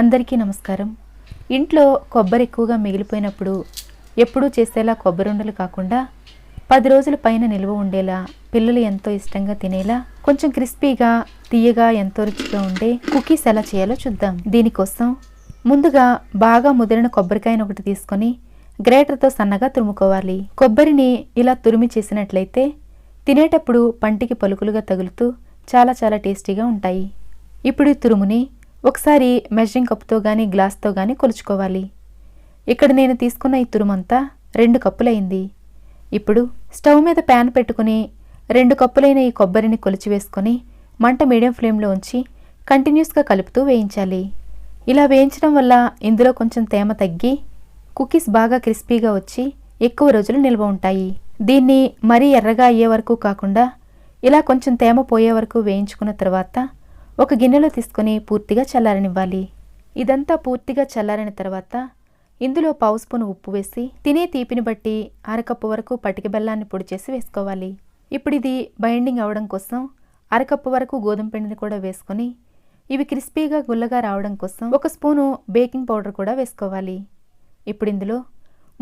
అందరికీ నమస్కారం. ఇంట్లో కొబ్బరి ఎక్కువగా మిగిలిపోయినప్పుడు ఎప్పుడూ చేసేలా కొబ్బరి ఉండలు కాకుండా పది రోజుల పైన నిల్వ ఉండేలా పిల్లలు ఎంతో ఇష్టంగా తినేలా కొంచెం క్రిస్పీగా తీయగా ఎంతో రుచిగా ఉండే కుకీస్ ఎలా చేయాలో చూద్దాం. దీనికోసం ముందుగా బాగా ముదిరిన కొబ్బరికాయను ఒకటి తీసుకొని గ్రేటర్తో సన్నగా తురుముకోవాలి. కొబ్బరిని ఇలా తురిమి చేసినట్లయితే తినేటప్పుడు పంటికి పలుకులుగా తగులుతూ చాలా చాలా టేస్టీగా ఉంటాయి. ఇప్పుడు ఈ తురుముని ఒకసారి మెజరింగ్ కప్తో కానీ గ్లాస్తో కానీ కొలుచుకోవాలి. ఇక్కడ నేను తీసుకున్న ఈ తురుమంతా రెండు కప్పులైంది. ఇప్పుడు స్టవ్ మీద ప్యాన్ పెట్టుకుని రెండు కప్పులైన ఈ కొబ్బరిని కొలిచి వేసుకొని మంట మీడియం ఫ్లేమ్లో ఉంచి కంటిన్యూస్గా కలుపుతూ వేయించాలి. ఇలా వేయించడం వల్ల ఇందులో కొంచెం తేమ తగ్గి కుకీస్ బాగా క్రిస్పీగా వచ్చి ఎక్కువ రోజులు నిల్వ ఉంటాయి. దీన్ని మరీ ఎర్రగా అయ్యే వరకు కాకుండా ఇలా కొంచెం తేమ పోయే వరకు వేయించుకున్న తర్వాత ఒక గిన్నెలో తీసుకొని పూర్తిగా చల్లారనివ్వాలి. ఇదంతా పూర్తిగా చల్లారిన తర్వాత ఇందులో పావు స్పూన్ ఉప్పు వేసి తినే తీపిని బట్టి అరకప్పు వరకు పటిక బెల్లాన్ని పొడి చేసి వేసుకోవాలి. ఇప్పుడు ఇది బైండింగ్ అవడం కోసం అరకప్పు వరకు గోధుమ పిండిని కూడా వేసుకొని ఇవి క్రిస్పీగా గుల్లగా రావడం కోసం ఒక స్పూను బేకింగ్ పౌడర్ కూడా వేసుకోవాలి. ఇప్పుడు ఇందులో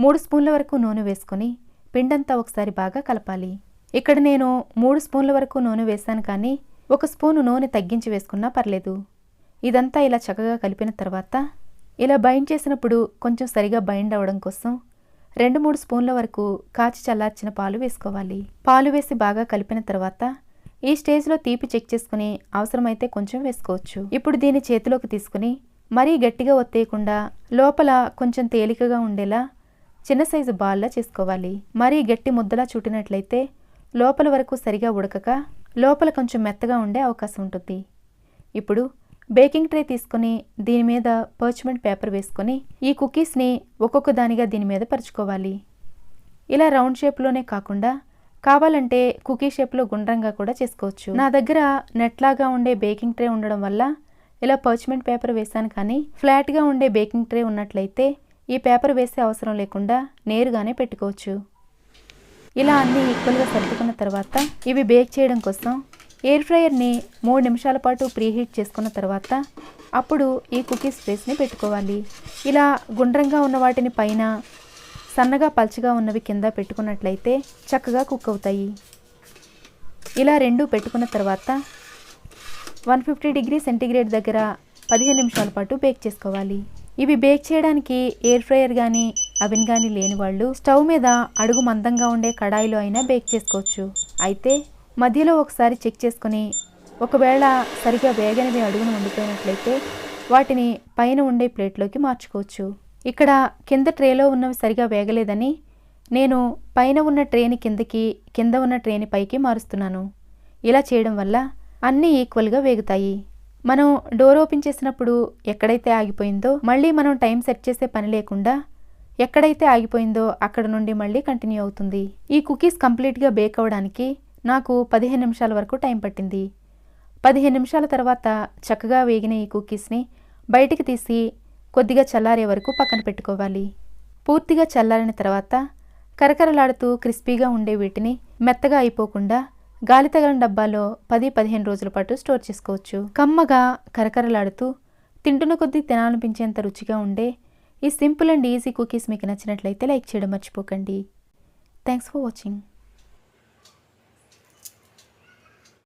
మూడు స్పూన్ల వరకు నూనె వేసుకొని పిండంతా ఒకసారి బాగా కలపాలి. ఇక్కడ నేను మూడు స్పూన్ల వరకు నూనె వేశాను కానీ ఒక స్పూను నూనె తగ్గించి వేసుకున్నా పర్లేదు. ఇదంతా ఇలా చక్కగా కలిపిన తర్వాత ఇలా బైండ్ చేసినప్పుడు కొంచెం సరిగా బైండ్ అవ్వడం కోసం రెండు మూడు స్పూన్ల వరకు కాచి చల్లార్చిన పాలు వేసుకోవాలి. పాలు వేసి బాగా కలిపిన తర్వాత ఈ స్టేజ్లో తీపి చెక్ చేసుకుని అవసరమైతే కొంచెం వేసుకోవచ్చు. ఇప్పుడు దీన్ని చేతిలోకి తీసుకుని మరీ గట్టిగా ఒత్తేయకుండా లోపల కొంచెం తేలికగా ఉండేలా చిన్న సైజు బాల్లా చేసుకోవాలి. మరీ గట్టి ముద్దలా చుట్టినట్లయితే లోపల వరకు సరిగా ఉడకక లోపల కొంచెం మెత్తగా ఉండే అవకాశం ఉంటుంది. ఇప్పుడు బేకింగ్ ట్రే తీసుకొని దీని మీద పర్చ్మెంట్ పేపర్ వేసుకొని ఈ కుకీస్ని ఒక్కొక్క దానిగా దీని మీద పరుచుకోవాలి. ఇలా రౌండ్ షేప్లోనే కాకుండా కావాలంటే కుకీ షేప్లో గుండ్రంగా కూడా చేసుకోవచ్చు. నా దగ్గర నెట్లాగా ఉండే బేకింగ్ ట్రే ఉండడం వల్ల ఇలా పర్చ్మెంట్ పేపర్ వేశాను కానీ ఫ్లాట్గా ఉండే బేకింగ్ ట్రే ఉన్నట్లయితే ఈ పేపర్ వేసే అవసరం లేకుండా నేరుగానే పెట్టుకోవచ్చు. ఇలా అన్నీ ఈక్వల్గా సర్దుకున్న తర్వాత ఇవి బేక్ చేయడం కోసం ఎయిర్ ఫ్రైయర్ని మూడు నిమిషాల పాటు ప్రీహీట్ చేసుకున్న తర్వాత అప్పుడు ఈ కుకీస్ ట్రేస్ని పెట్టుకోవాలి. ఇలా గుండ్రంగా ఉన్న వాటిని పైన సన్నగా పల్చగా ఉన్నవి కింద పెట్టుకున్నట్లయితే చక్కగా కుక్ అవుతాయి. ఇలా రెండు పెట్టుకున్న తర్వాత వన్ ఫిఫ్టీ డిగ్రీ సెంటీగ్రేడ్ దగ్గర పదిహేను నిమిషాల పాటు బేక్ చేసుకోవాలి. ఇవి బేక్ చేయడానికి ఎయిర్ ఫ్రైయర్ కానీ అవెన్ కానీ లేని వాళ్ళు స్టవ్ మీద అడుగు మందంగా ఉండే కడాయిలో అయినా బేక్ చేసుకోవచ్చు. అయితే మధ్యలో ఒకసారి చెక్ చేసుకుని ఒకవేళ సరిగా వేగనివి అడుగును ఉండిపోయినట్లయితే వాటిని పైన ఉండే ప్లేట్లోకి మార్చుకోవచ్చు. ఇక్కడ కింద ట్రేలో ఉన్నవి సరిగా వేగలేదని నేను పైన ఉన్న ట్రేని కిందకి కింద ఉన్న ట్రేని పైకి మారుస్తున్నాను. ఇలా చేయడం వల్ల అన్నీ ఈక్వల్గా వేగుతాయి. మనం డోర్ ఓపెన్ చేసినప్పుడు ఎక్కడైతే ఆగిపోయిందో మళ్ళీ మనం టైం సెట్ చేసే పని లేకుండా ఎక్కడైతే ఆగిపోయిందో అక్కడ నుండి మళ్ళీ కంటిన్యూ అవుతుంది. ఈ కుకీస్ కంప్లీట్గా బేక్ అవ్వడానికి నాకు పదిహేను నిమిషాల వరకు టైం పట్టింది. పదిహేను నిమిషాల తర్వాత చక్కగా వేగిన ఈ కుకీస్ని బయటికి తీసి కొద్దిగా చల్లారే వరకు పక్కన పెట్టుకోవాలి. పూర్తిగా చల్లారిన తర్వాత కరకరలాడుతూ క్రిస్పీగా ఉండే వీటిని మెత్తగా అయిపోకుండా గాలి తగలని డబ్బాలో పది పదిహేను రోజుల పాటు స్టోర్ చేసుకోవచ్చు. కమ్మగా కరకరలాడుతూ తింటున్న కొద్దీ తినాలనిపించేంత రుచిగా ఉండే ఈ సింపుల్ అండ్ ఈజీ కుకీస్ మీకు నచ్చినట్లయితే లైక్ చేయడం మర్చిపోకండి. Thanks for watching